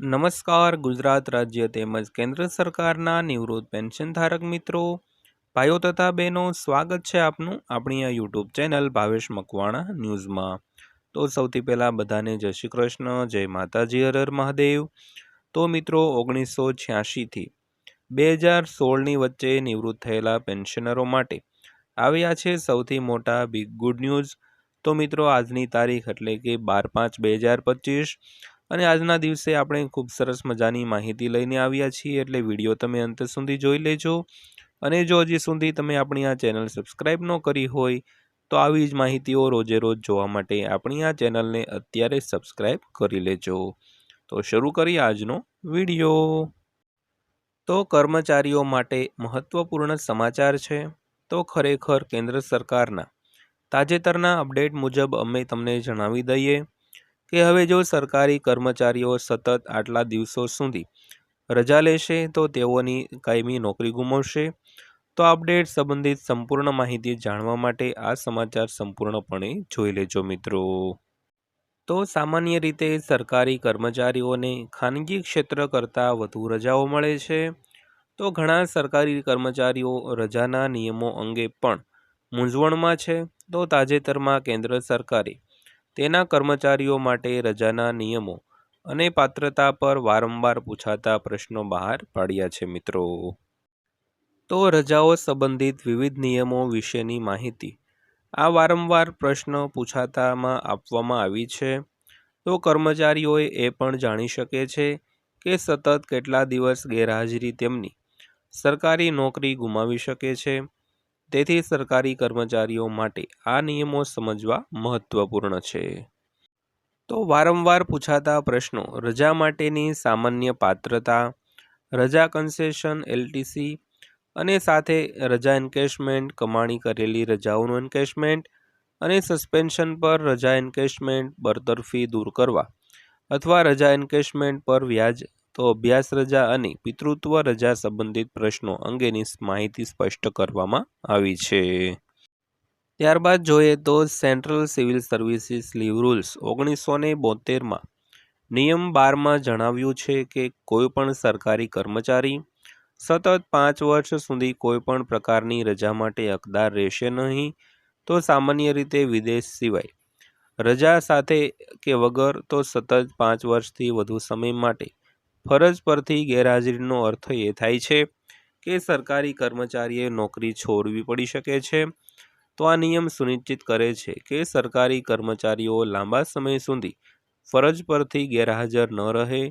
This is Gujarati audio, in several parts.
નમસ્કાર, ગુજરાત રાજ્ય તેમજ કેન્દ્ર સરકારના નિવૃત્ત પેન્શન ધારક મિત્રો. ભાઈઓ તથા બહેનો, સ્વાગત છે આપનું આપણી આ યુટ્યુબ ચેનલ ભાવેશ મકવાણા ન્યૂઝમાં. તો સૌથી પહેલાં બધાને જય શ્રી કૃષ્ણ, જય માતાજી, હર મહાદેવ. તો મિત્રો, ઓગણીસો છ્યાસીથી બે હજાર સોળની વચ્ચે નિવૃત્ત થયેલા પેન્શનરો માટે આવ્યા છે સૌથી મોટા બિગ ગુડ ન્યૂઝ તો મિત્રો, આજની તારીખ એટલે કે બાર પાંચ બે હજાર પચીસ અને આજના દિવસે આપણે ખૂબ સરસ મજાની માહિતી લઈને આવ્યા છીએ, એટલે વીડિયો તમે અંત સુધી જોઈ લેજો. અને જો હજી સુધી તમે આપણી આ ચેનલ સબસ્ક્રાઈબ ન કરી હોય, તો આવી જ માહિતીઓ રોજે રોજ જોવા માટે આપણી આ ચેનલને અત્યારે સબસ્ક્રાઈબ કરી લેજો. તો શરૂ કરીએ આજનો વીડિયો. તો કર્મચારીઓ માટે મહત્વપૂર્ણ સમાચાર છે. તો ખરેખર કેન્દ્ર સરકારના તાજેતરના અપડેટ મુજબ અમે તમને જણાવી દઈએ કે હવે જો સરકારી કર્મચારીઓ સતત આટલા દિવસો સુધી રજા લેશે, તો તેઓની કાયમી નોકરી ગુમાવશે? તો અપડેટ સંબંધિત સંપૂર્ણ માહિતી જાણવા માટે આ સમાચાર સંપૂર્ણપણે જોઈ લેજો મિત્રો. તો સામાન્ય રીતે સરકારી કર્મચારીઓને ખાનગી ક્ષેત્ર કરતાં વધુ રજાઓ મળે છે? તો ઘણા સરકારી કર્મચારીઓ રજાના નિયમો અંગે પણ મૂંઝવણમાં છે? તો તાજેતરમાં કેન્દ્ર સરકારે તેના કર્મચારીઓ માટે રજાના નિયમો અને પાત્રતા પર વારંવાર પૂછાતા પ્રશ્નો બહાર પાડ્યા છે મિત્રો. તો રજાઓ સંબંધિત વિવિધ નિયમો વિશેની માહિતી આ વારંવાર પ્રશ્ન પૂછાતામાં આપવામાં આવી છે. તો કર્મચારીઓએ એ પણ જાણી શકે છે કે સતત કેટલા દિવસ ગેરહાજરી તેમની સરકારી નોકરી ગુમાવી શકે છે તેથી સરકારી કર્મચારીઓ માટે આ નિયમો સમજવા મહત્વપૂર્ણ છે. તો વારંવાર પૂછાતા પ્રશ્નો, રજા માટેની સામાન્ય પાત્રતા, રજા કન્સેશન, એલટીસી અને સાથે રજા એન્કેશમેન્ટ, કમાણી કરેલી રજાઓનું એન્કેશમેન્ટ અને સસ્પેન્શન પર રજા એન્કેશમેન્ટ બરતરફી દૂર કરવા અથવા રજા એન્કેશમેન્ટ પર વ્યાજ તો અભ્યાસ રજા અને પિતૃત્વ રજા સંબંધિત પ્રશ્નો અંગેની માહિતી સ્પષ્ટ કરવામાં આવી છે. ત્યારબાદ જોઈએ તો central civil services leave rules. ઓગણીસો ને બોતેરમાં નિયમ બારમાં જણાવ્યું છે કે કોઈપણ સરકારી કર્મચારી સતત પાંચ વર્ષ સુધી કોઈપણ પ્રકારની રજા માટે હકદાર રહેશે નહીં, તો સામાન્ય રીતે વિદેશ સિવાય. રજા સાથે કે વગર તો સતત પાંચ વર્ષથી વધુ સમય માટે ફરજ પરથી ગેરહાજરીનો અર્થ એ થાય છે કે સરકારી કર્મચારીએ નોકરી છોડવી પડી શકે છે. તો આ નિયમ સુનિશ્ચિત કરે છે કે સરકારી કર્મચારીઓ લાંબા સમય સુધી ફરજ પરથી ગેરહાજર ન રહે,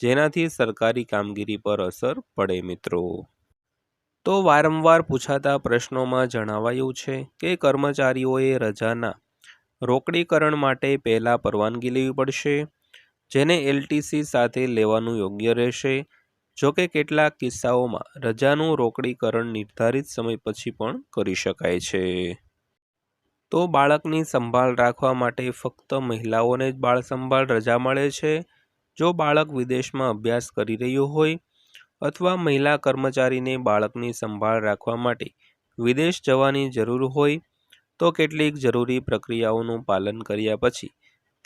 જેનાથી સરકારી કામગીરી પર અસર પડે મિત્રો. તો વારંવાર પૂછાતા પ્રશ્નોમાં જણાવાયું છે કે કર્મચારીઓએ રજાના રોકડીકરણ માટે પહેલાં પરવાનગી લેવી પડશે. જેને એલટીસી સાથે લેવાનું યોગ્ય રહેશે. જોકે કેટલાક કિસ્સાઓમાં રજાનું રોકડીકરણ નિર્ધારિત સમય પછી પણ કરી શકાય છે. તો બાળકની સંભાળ રાખવા માટે ફક્ત મહિલાઓને જ બાળ સંભાળ રજા મળે છે? જો બાળક વિદેશમાં અભ્યાસ કરી રહ્યું હોય અથવા મહિલા કર્મચારીને બાળકની સંભાળ રાખવા માટે વિદેશ જવાની જરૂર હોય તો કેટલીક જરૂરી પ્રક્રિયાઓનું પાલન કર્યા પછી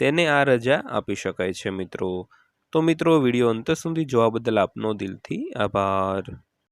તેને આ રજા આપી શકાય છે મિત્રો. તો મિત્રો, વીડિયો અંત સુધી જોવા બદલ આપનો દિલથી આભાર.